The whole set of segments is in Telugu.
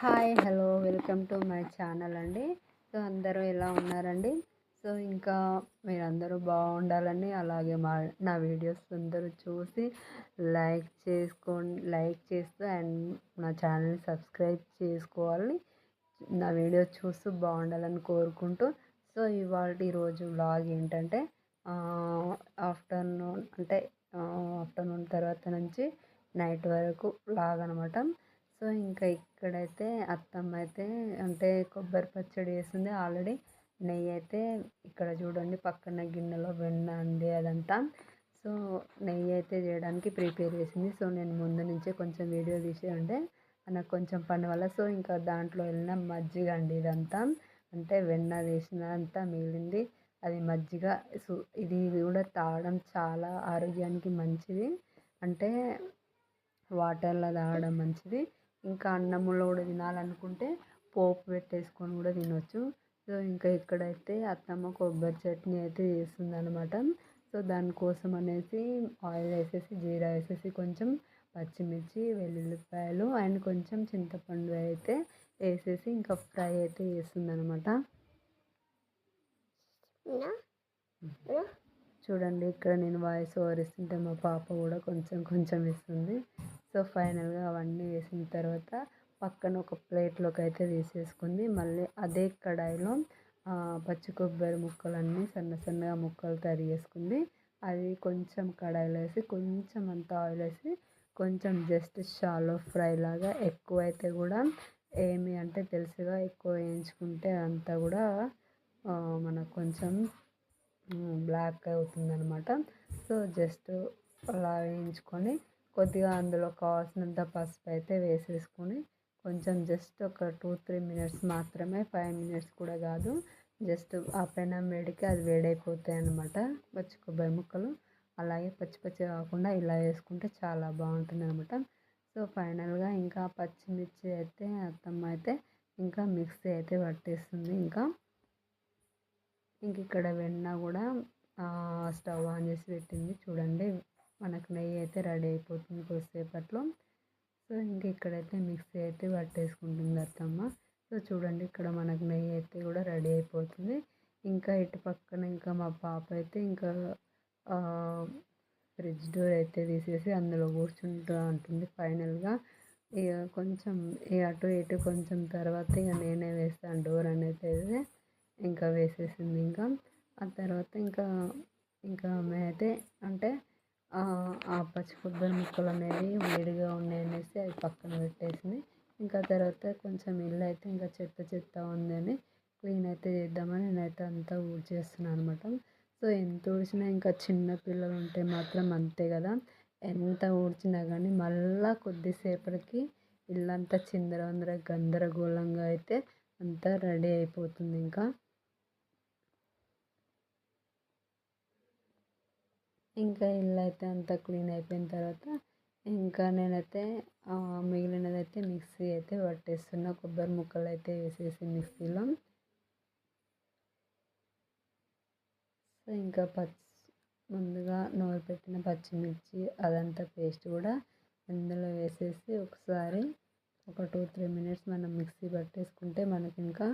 Hi hello welcome to my channel అండి. సో అందరూ ఎలా ఉన్నారండి? సో ఇంకా మీరందరూ బాగుండాలని అలాగే మా నా వీడియోస్ అందరూ చూసి లైక్ చేసుకోండి లైక్ చేస్తూ అండ్ నా ఛానల్ని సబ్స్క్రైబ్ చేసుకోవాలి. నా వీడియో చూస్తూ బాగుండాలని కోరుకుంటూ. సో ఇవాళ ఈరోజు బ్లాగ్ ఏంటంటే ఆఫ్టర్నూన్ అంటే ఆఫ్టర్నూన్ తర్వాత నుంచి నైట్ వరకు బ్లాగ్ అనమాట సో ఇంకా ఇక్కడైతే అత్తమ్మ అయితే అంటే కొబ్బరి పచ్చడి వేసింది ఆల్రెడీ. నెయ్యి అయితే ఇక్కడ చూడండి పక్కన గిన్నెలో వెన్న ఉంది అదంతా. సో నెయ్యి అయితే చేయడానికి ప్రిపేర్ చేసింది. సో నేను ముందు నుంచే కొంచెం వీడియో తీసి ఉండే నాకు కొంచెం పని వల్ల సో ఇంకా దాంట్లో వెళ్ళిన మజ్జిగ అండి ఇదంతా. అంటే వెన్న వేసినంతా మిగిలింది. అది మజ్జిగ సో ఇది కూడా తాగడం చాలా ఆరోగ్యానికి మంచిది. అంటే వాటర్లో తాగడం మంచిది. ఇంకా అన్నంలో కూడా తినాలనుకుంటే పోపు పెట్టేసుకొని కూడా తినొచ్చు. సో ఇంకా ఇక్కడైతే అత్తమ్మ కొబ్బరి చట్నీ అయితే చేస్తుంది అనమాట సో దానికోసం అనేసి ఆయిల్ వేసేసి జీరా వేసేసి కొంచెం పచ్చిమిర్చి వెల్లుల్లిపాయలు అండ్ కొంచెం చింతపండు అయితే వేసేసి ఇంకా ఫ్రై అయితే చేస్తుంది అనమాట చూడండి ఇక్కడ నేను వాయిస్ ఓవర్ ఇస్తుంటే మా పాప కూడా కొంచెం కొంచెం ఇస్తుంది. సో ఫైనల్గా అవన్నీ వేసిన తర్వాత పక్కన ఒక ప్లేట్లోకి అయితే తీసేసుకుంది. మళ్ళీ అదే కడాయిలో పచ్చి కొబ్బరి ముక్కలన్నీ సన్న సన్నగా ముక్కలు తయారు చేసుకుంది. అది కొంచెం కడాయిలో వేసి కొంచెం అంత ఆయిల్ వేసి కొంచెం జస్ట్ షాలో ఫ్రై లాగా ఎక్కువ అయితే కూడా ఏమి అంటే తెలుసుగా ఎక్కువ వేయించుకుంటే అంతా కూడా మనకు కొంచెం బ్లాక్ అవుతుంది అనమాట సో జస్ట్ అలా వేయించుకొని కొద్దిగా అందులో కావాల్సినంత పసుపు అయితే వేసేసుకొని కొంచెం జస్ట్ ఒక టూ త్రీ మినిట్స్ మాత్రమే ఫైవ్ మినిట్స్ కూడా కాదు జస్ట్ ఆ పెనం వేడికి అది వేడైపోతాయి అనమాట పచ్చి కొబ్బరి ముక్కలు. అలాగే పచ్చి పచ్చి కాకుండా ఇలా వేసుకుంటే చాలా బాగుంటుంది అనమాట సో ఫైనల్గా ఇంకా పచ్చిమిర్చి అయితే అత్తమ్మ అయితే ఇంకా మిక్సీ అయితే పట్టేస్తుంది ఇంకా. ఇంక ఇక్కడ వెన్న కూడా స్టవ్ ఆన్ చేసి పెట్టింది. చూడండి మనకు నెయ్యి అయితే రెడీ అయిపోతుంది కొద్దిసేపట్లో. సో ఇంక ఇక్కడైతే మిక్సీ అయితే పట్టేసుకుంటుంది అత్తమ్మ. సో చూడండి ఇక్కడ మనకు నెయ్యి అయితే కూడా రెడీ అయిపోతుంది. ఇంకా ఇటు పక్కన ఇంకా మా పాప అయితే ఇంకా ఫ్రిడ్జ్ డోర్ అయితే తీసేసి అందులో కూర్చుంటూ ఉంటుంది ఫైనల్గా. ఇక కొంచెం ఇక అటు ఇటు కొంచెం తర్వాత ఇక నేనే వేస్తాను డోర్ అనేది ఇంకా వేసేసింది ఇంకా. ఆ తర్వాత ఇంకా ఇంకా ఆమె అయితే అంటే ఆ పచ్చి కొబ్బరి ముక్కలు అనేవి వేడిగా ఉన్నాయి అనేసి అవి పక్కన పెట్టేసింది. ఇంకా తర్వాత కొంచెం ఇల్లు అయితే ఇంకా చెత్త చెత్త ఉందని క్లీన్ అయితే చేద్దామని నేనైతే అంతా ఊడ్చేస్తున్నాను అనమాట సో ఎంత ఊడ్చినా ఇంకా చిన్న పిల్లలు ఉంటే మాత్రం అంతే కదా. ఎంత ఊడ్చినా కానీ మళ్ళా కొద్దిసేపటికి ఇల్లంతా చిందరవందర గందరగోళంగా అయితే అంతా రెడీ అయిపోతుంది ఇంకా. ఇంకా ఇల్లు అయితే అంతా క్లీన్ అయిపోయిన తర్వాత ఇంకా నేనైతే మిగిలినదైతే మిక్సీ అయితే పట్టేస్తున్నా. కొబ్బరి ముక్కలు అయితే వేసేసి మిక్సీలో. సో ఇంకా పచ్చి ముందుగా నూరు పెట్టిన పచ్చిమిర్చి అదంతా పేస్ట్ కూడా ఇందులో వేసేసి ఒకసారి ఒక టూ త్రీ మినిట్స్ మనం మిక్సీ పట్టేసుకుంటే మనకి ఇంకా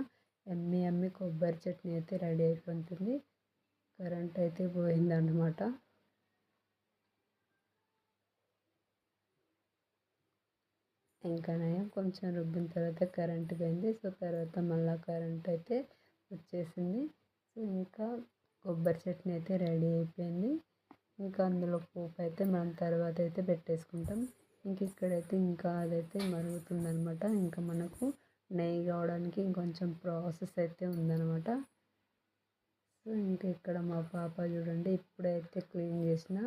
ఎమ్మి ఎమ్మి కొబ్బరి చట్నీ అయితే రెడీ అయిపోతుంది. కరెంట్ అయితే పోయిందన్నమాట. ఇంకా నయం. కొంచెం రుబ్బిన తర్వాత కరెంట్ పోయింది. సో తర్వాత మళ్ళీ కరెంట్ అయితే వచ్చేసింది. సో ఇంకా కొబ్బరి చట్నీ అయితే రెడీ అయిపోయింది. ఇంకా అందులో పోపు అయితే మనం తర్వాత అయితే పెట్టేసుకుంటాం. ఇంక ఇక్కడైతే ఇంకా అదైతే మరుగుతుందనమాట. ఇంకా మనకు నెయ్యి కావడానికి ఇంకొంచెం ప్రాసెస్ అయితే ఉందన్నమాట సో ఇంకా ఇక్కడ మా పాప చూడండి ఇప్పుడైతే క్లీన్ చేసిన.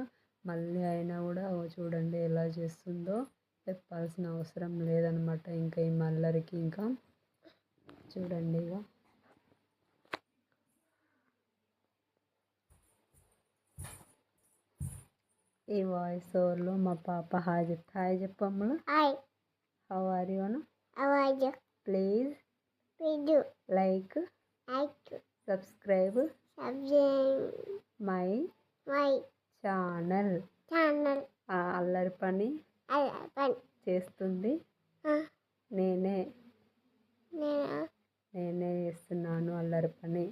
మళ్ళీ అయినా కూడా చూడండి ఎలా చేస్తుందో. చెప్పాల్సిన అవసరం లేదనమాట. ఇంకా ఈ మల్లరికి ఇంకా చూడండి ఇక ఈ వాయిస్ ఓవర్లో మా పాప హాయ్ చెప్తా. Hi చెప్పమ్మలు hi. How are you Anu? Please like like subscribe subscribe my my channel channel అల్లరి పని చేస్తుంది. నేనే. నేనే? చేస్తున్నాను అల్లరి పని.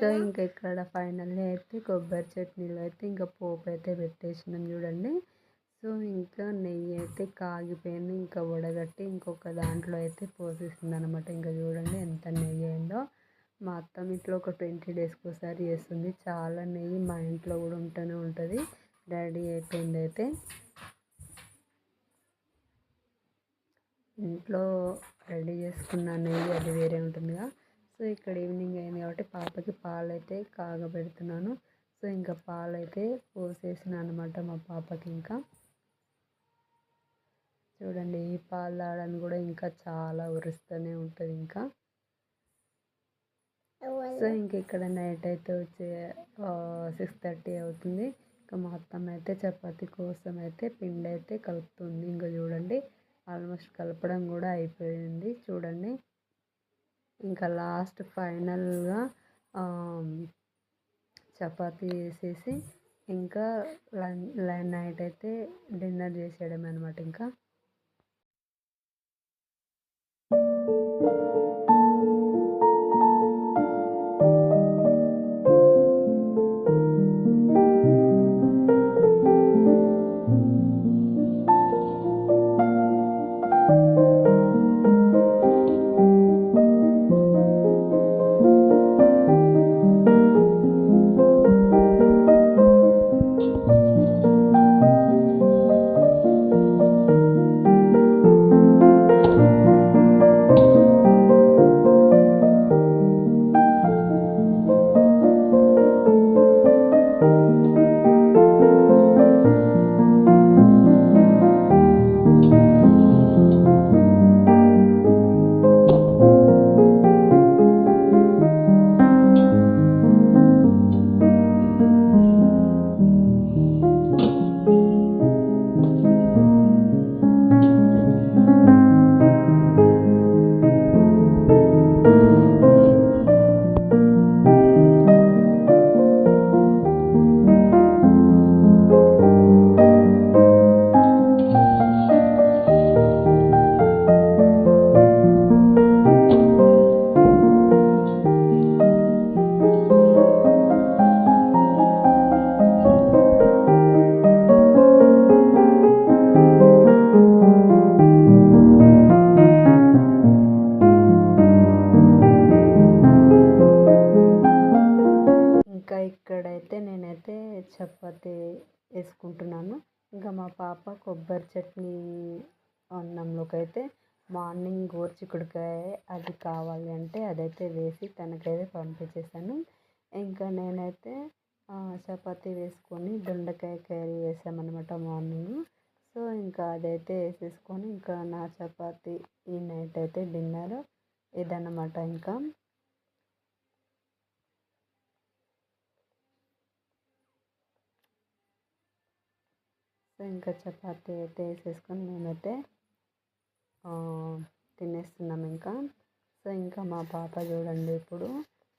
సో ఇంకా ఇక్కడ ఫైనల్ అయితే కొబ్బరి చట్నీలో అయితే ఇంకా పోపు అయితే పెట్టేసినాం చూడండి. సో ఇంకా నెయ్యి అయితే కాగిపోయింది ఇంకా వడగట్టి ఇంకొక దాంట్లో అయితే పోసేసింది అనమాట ఇంకా చూడండి ఎంత నెయ్యి అయిందో. మా అత్తమ్మ ఇంట్లో ఒక ట్వంటీ డేస్కి ఒకసారి చేస్తుంది. చాలా నెయ్యి మా ఇంట్లో కూడా ఉంటూనే ఉంటుంది. రెడీ అయిపోయింది అయితే ఇంట్లో రెడీ చేసుకున్న నెయ్యి అది వేరే ఉంటుందిగా. సో ఇక్కడ ఈవినింగ్ అయింది కాబట్టి పాపకి పాలు అయితే కాగబెడుతున్నాను. సో ఇంకా పాలు అయితే పోసేసిన అనమాట మా పాపకి ఇంకా. చూడండి ఈ పాలు తాగడానికి కూడా ఇంకా చాలా ఉరుస్తూనే ఉంటుంది ఇంకా. సో ఇంక ఇక్కడ నైట్ అయితే వచ్చే సిక్స్ థర్టీ అవుతుంది. ఇంకా మా అయితే చపాతి కోసం అయితే పిండి అయితే కలుపుతుంది. ఇంకా చూడండి ఆల్మోస్ట్ కలపడం కూడా అయిపోయింది. చూడండి ఇంకా లాస్ట్ ఫైనల్గా చపాతీ వేసేసి ఇంకా నైట్ అయితే డిన్నర్ చేసేయడం అనమాట ఇంకా చపాతి వేసుకుంటున్నాను. ఇంకా మా పాప కొబ్బరి చట్నీ అన్నంలోకి అయితే మార్నింగ్ గోరుచిక్కుడుకాయ అది కావాలి అంటే అదైతే వేసి తనకైతే పంపించేసాను ఇంకా నేనైతే చపాతీ వేసుకొని దొండకాయ కర్రీ వేసామన్నమాట మార్నింగ్. సో ఇంకా అదైతే వేసేసుకొని ఇంకా నా చపాతీ ఈ నైట్ అయితే డిన్నర్ ఇదన్నమాట ఇంకా. సో ఇంకా చపాతీ అయితే వేసేసుకొని మేమైతే తినేస్తున్నాం ఇంకా. సో ఇంకా మా పాప చూడండి ఇప్పుడు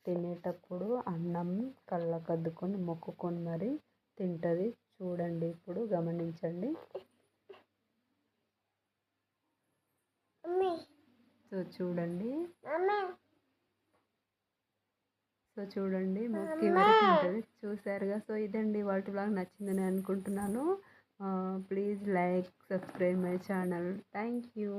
తినేటప్పుడు అన్నం కళ్ళకు అద్దుకొని మొక్కుకొని మరి తింటుంది. చూడండి ఇప్పుడు గమనించండి. సో చూడండి. సో చూడండి మొక్కి మరి తింటుంది చూసారుగా? సో ఇదండి వాటి బ్లాగ్ నచ్చిందని అనుకుంటున్నాను. Please like subscribe my channel thank you